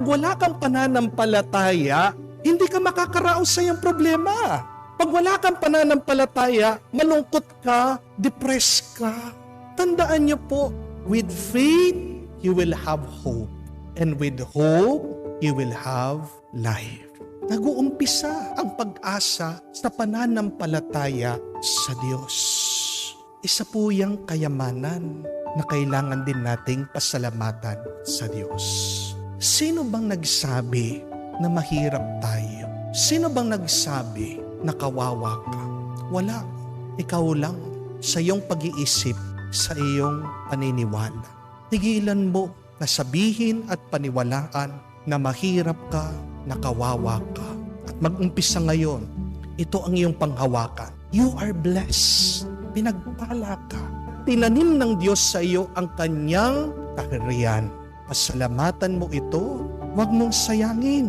wala kang pananampalataya, hindi ka makakaraos sa iyong problema. Pag wala kang pananampalataya, malungkot ka, depressed ka. Tandaan niyo po, with faith, you will have hope. And with hope, you will have life. Nag-uumpisa ang pag-asa sa pananampalataya sa Diyos. Isa po yung kayamanan na kailangan din nating pasalamatan sa Diyos. Sino bang nagsabi na mahirap tayo? Sino bang nagsabi na kawawa ka? Wala. Ikaw lang sa iyong pag-iisip, sa iyong paniniwala. Tigilan mo na sabihin at paniwalaan na mahirap ka, na kawawa ka. At mag-umpisa ngayon, ito ang iyong panghawakan. You are blessed. Pinagpala ka. Tinanim ng Diyos sa iyo ang kanyang kaharian. Pasalamatan mo ito, huwag mong sayangin.